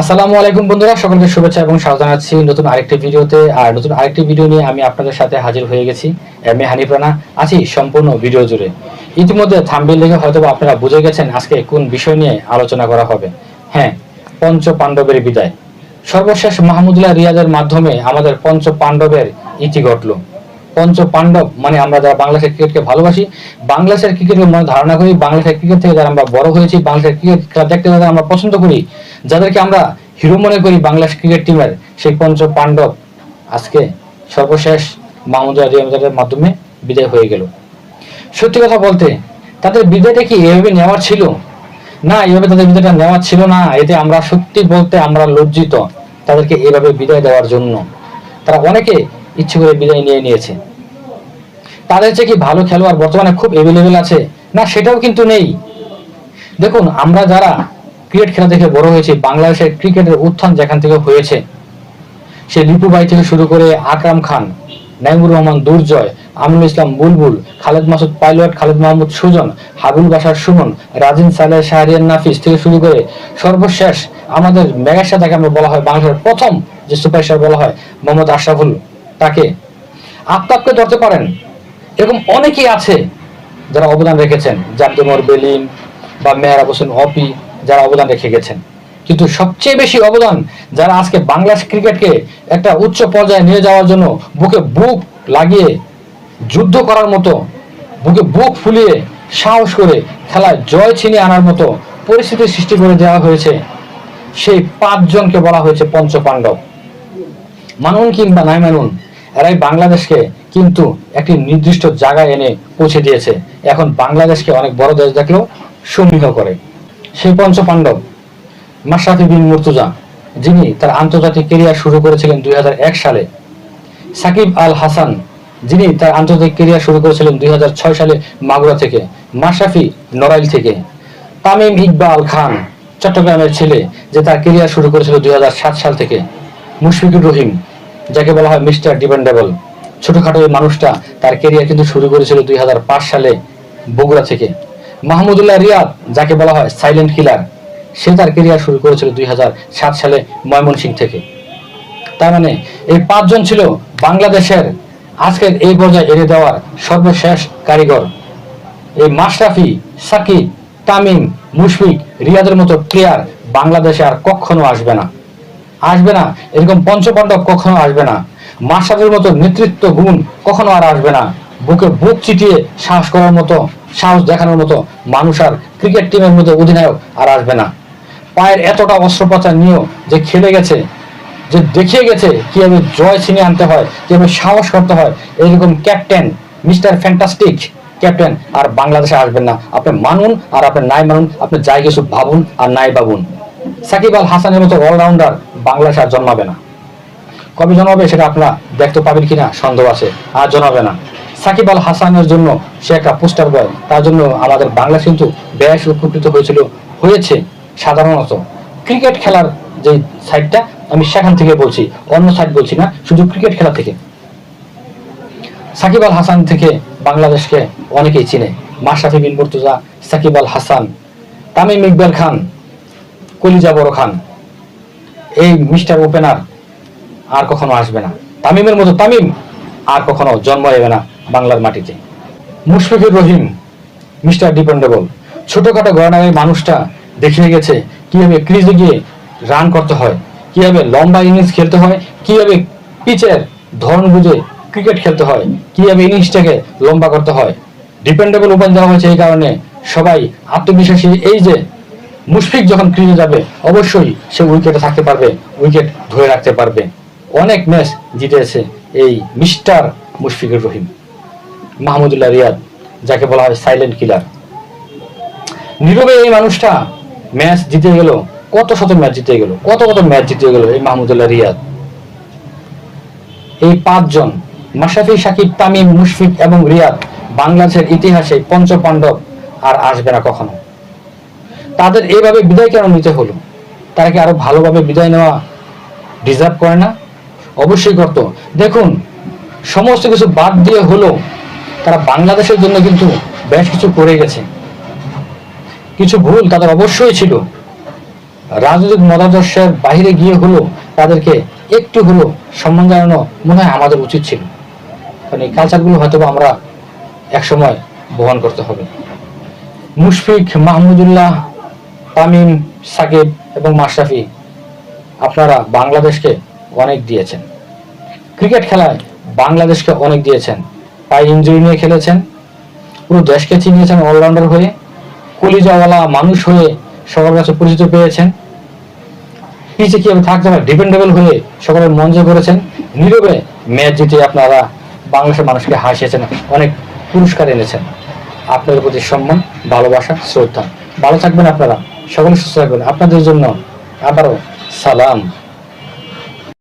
আসসালামু আলাইকুম বন্ধুরা, সকলকে শুভেচ্ছা এবং স্বাগত জানাচ্ছি নতুন আরেকটি ভিডিওতে। আর নতুন আরেকটি ভিডিও নিয়ে আমি আপনাদের সাথে হাজির হয়ে গেছি আমি হানিফ রানা। আছি সম্পূর্ণ ভিডিও জুড়ে। ইতিমধ্যে থাম্বেল দেখে হয়তো আপনারা বুঝে গেছেন আজকে কোন বিষয় নিয়ে আলোচনা করা হবে। হ্যাঁ পঞ্চ পাণ্ডবের বিদায়। সর্বশেষ মাহমুদুল্লাহ রিয়াদের মাধ্যমে আমাদের পঞ্চ পাণ্ডবের ইতি ঘটলো। পঞ্চ পাণ্ডব মানে আমরা যারা বাংলাদেশের ক্রিকেটকে ভালোবাসি বাংলাদেশের ক্রিকেটের মনে ধারণা করি বাংলাদেশের ক্রিকেট থেকে যারা আমরা বড় হয়েছি বাংলাদেশের ক্রিকেট দেখতে যারা আমরা পছন্দ করি, যাদেরকে আমরা হিরো মনে করি বাংলাদেশ ক্রিকেট টিমের সেই পঞ্চ পাণ্ডব আজকে সর্বশেষ মাহমুদ রিয়াদের মাধ্যমে বিদায় হয়ে গেল। সত্যি কথা বলতে, তাদের বিদায়টা কি এভাবে নেওয়ার ছিল? না, এভাবে তাদের বিদায়টা নেওয়ার ছিল না। এতে আমরা সত্যি বলতে আমরা লজ্জিত তাদেরকে এভাবে বিদায় দেওয়ার জন্য। তারা অনেকে ইচ্ছে করে বিদায় নিয়ে নিয়েছে। তাদের যে কি ভালো খেলোয়াড় বর্তমানে খুব এভেলেবেল আছে? না, সেটাও কিন্তু নেই। দেখুন, আমরা যারা ক্রিকেট খেলা দেখে বড় হয়েছি, বাংলাদেশের ক্রিকেটের উত্থান যেখান থেকে হয়েছে, সে লিপু ভাই থেকে শুরু করে আকরাম খান, নাইমুর রহমান, দুর্জয়, আমিনুল ইসলাম, বুলবুল, খালেদ মাসুদ পাইলট, খালেদ মাহমুদ সুজন, হাবুল বাসার সুমন, রাজিন সালেহ শাহরিয়ান নাফিস থেকে শুরু করে সর্বশেষ আমাদের মেগাস্টার যাকে আমরা বলা হয় বাংলাদেশের প্রথম যে সুপারস্টার বলা হয় মোহাম্মদ আশরাফুল, তাকে আফতাবকে ধরতে পারেন। এরকম অনেকেই আছে যারা অবদান রেখেছেন জামতেমর বেলিম বা মেহরাব হোসেন অপি যারা অবদান রেখে গেছেন। কিন্তু সবচেয়ে বেশি অবদান যারা আজকে বাংলাদেশ ক্রিকেটকে একটা উচ্চ পর্যায়ে নিয়ে যাওয়ার জন্য বুকে বুক লাগিয়ে যুদ্ধ করার মতো, বুকে বুক ফুলিয়ে সাহস করে খেলায় জয় ছিনিয়ে আনার মতো পরিস্থিতি সৃষ্টি করে দেওয়া হয়েছে। সেই পাঁচজনকে বলা হয়েছে পঞ্চ পাণ্ডব মানুন কিংবা নাই মানুন এরাই বাংলাদেশকে কিন্তু একটি নির্দিষ্ট জায়গায় এনে পৌঁছে দিয়েছে। এখন বাংলাদেশকে অনেক বড় দেশ দেখলেও সমীহ করে। সেই পঞ্চ পাণ্ডব মাশরাফি বিন মুর্তুজা, যিনি তার আন্তর্জাতিক কেরিয়ার শুরু করেছিলেন দুই হাজার এক সালে। সাকিব আল হাসান, যিনি তার আন্তর্জাতিক কেরিয়ার শুরু করেছিলেন দুই হাজার ছয় সালে মাগুরা থেকে, মাশরাফি নড়াইল থেকে। তামিম ইকবাল খান, চট্টগ্রামের ছেলে, যে তার কেরিয়ার শুরু করেছিল দুই হাজার সাত সাল থেকে। মুশফিকুর রহিম যাকে বলা হয় মিস্টার ডিপেন্ডেবল। ছোটখাটো এই মানুষটা তার কেরিয়ার কিন্তু শুরু করেছিল দুই সালে বগুড়া থেকে। মাহমুদুল্লাহ রিয়াদ, যাকে বলা হয় সাইলেন্ট কিলার সে তার কেরিয়ার শুরু করেছিল দুই সালে ময়মনসিংহ থেকে। তার মানে এই পাঁচজন ছিল বাংলাদেশের আজকের এই পর্যায়ে এনে দেওয়ার সর্বশেষ কারিগর। এই মাশরাফি, সাকিব, তামিম, মুশফিক, রিয়াদের মতো প্লেয়ার বাংলাদেশে আর কখনো আসবে না। আসবে না। এরকম পঞ্চপাণ্ডব কখনো আসবে না। মাশরাফির মতো নেতৃত্ব গুণ কখনো আর আসবে না। বুকে বুক চিটিয়ে সাহস করার মতো, সাহস দেখানোর মতো মানুষ আর ক্রিকেট টিমের মধ্যে অধিনায়ক আর আসবে না। পায়ের এতটা অস্ত্রোপচার নিয়েও যে খেলে গেছে, যে দেখিয়ে গেছে কীভাবে জয় ছিনিয়ে আনতে হয়, কীভাবে সাহস করতে হয়, এরকম ক্যাপ্টেন মিস্টার ফ্যান্টাস্টিক, ক্যাপ্টেন আর বাংলাদেশে আসবেন না। আপনি মানুন আর আপনি নাই মানুন, আপনি যাই কিছু ভাবুন আর নাই ভাবুন। সাকিব আল হাসানের মতো অলরাউন্ডার বাংলাদেশে আর জন্মাবে না। কবে জন্মাবে সেটা আপনারা দেখতে পাবেন কিনা সন্দেহ আছে। আর জন্মাবে না। সাকিব আল হাসানের জন্য সে একটা পোস্টার বয় তার জন্য আমাদের বাংলাদেশ কিন্তু বেশ উপকৃত হয়েছিল। হয়েছে সাধারণত। ক্রিকেট খেলার যে সাইডটা আমি সেখান থেকে বলছি। অন্য সাইড বলছি না, শুধু ক্রিকেট খেলা থেকে। সাকিব আল হাসান থেকে বাংলাদেশকে অনেকেই চিনে। মাশরাফি বিন মুর্তুজা, সাকিব আল হাসান, তামিম ইকবাল খান, কলিজা বড় খান। এই মিস্টার ওপেনার আর কখনো আসবে না। তামিমের মতো তামিম আর কখনো জন্ম নেবে না বাংলার মাটিতে। Mushfiqur Rahim, mister dependable. ছোটখাটো এই মানুষটা দেখিয়ে গেছে কীভাবে ক্রিজে গিয়ে রান করতে হয়, কীভাবে লম্বা ইনিংস খেলতে হয়, কীভাবে পিচের ধরন বুঝে ক্রিকেট খেলতে হয়, কীভাবে ইনিংসটাকে লম্বা করতে হয়। ডিপেন্ডেবল ওপেন দেওয়া হয়েছে এই কারণে সবাই আত্মবিশ্বাসী। এই যে মুশফিক যখন ক্রিজে যাবে, অবশ্যই সে উইকেটে থাকতে পারবে উইকেট ধরে রাখতে পারবে। অনেক ম্যাচ জিতেছে এই মিস্টার মুশফিকুর রহিম, মাহমুদুল্লাহ রিয়াদ, যাকে বলা হয় সাইলেন্ট কিলার নীরবে এই মানুষটা ম্যাচ জিতে গেল, কত শত ম্যাচ জিতে গেল, কত কত ম্যাচ জিতে গেল এই মাহমুদুল্লাহ রিয়াদ। এই পাঁচজন, মাশরাফি, সাকিব, তামিম, মুশফিক এবং রিয়াদ, বাংলাদেশের ইতিহাসে পঞ্চ পাণ্ডব আর আসবে না কখনো। তাদের এইভাবে বিদায় কেন নিতে হলো? তারা কি আরও ভালোভাবে বিদায় নেওয়া ডিজার্ভ করে না? অবশ্যই করত। দেখুন, সমস্ত কিছু বাদ দিয়ে হলো তারা বাংলাদেশের জন্য কিন্তু বেশ কিছু করে গেছে। কিছু ভুল তাদের অবশ্যই ছিল। রাজনৈতিক মতাদর্শের বাইরে গিয়ে হলো তাদেরকে একটু হলো সম্মান জানানো মনে হয় আমাদের উচিত ছিল। কারণ এই কালচারগুলো হয়তো আমরা একসময় বহন করতে হবে। মুশফিক মাহমুদুল্লাহ তামিম, সাকিব এবং মাশরাফি আপনারা বাংলাদেশকে অনেক দিয়েছেন। ক্রিকেট খেলায় বাংলাদেশকে অনেক দিয়েছেন। পায়ে ইঞ্জুরি নিয়ে খেলেছেন। পুরো দেশকে চিনিয়েছেন অলরাউন্ডার হয়ে। কলিজাওয়ালা মানুষ হয়ে সবার কাছে পরিচিত পেয়েছেন। পিছে কীভাবে থাকতে হয় ডিপেন্ডেবল হয়ে সকলের মন জয় করেছেন নীরবে ম্যাচ জিতে আপনারা বাংলাদেশের মানুষকে হাসিয়েছেন, অনেক পুরস্কার এনেছেন। আপনাদের প্রতি সম্মান, ভালোবাসা, শ্রদ্ধা। ভালো থাকবেন আপনারা। সকলে সুস্থ থাকবেন। আপনাদের জন্য আবারও সালাম।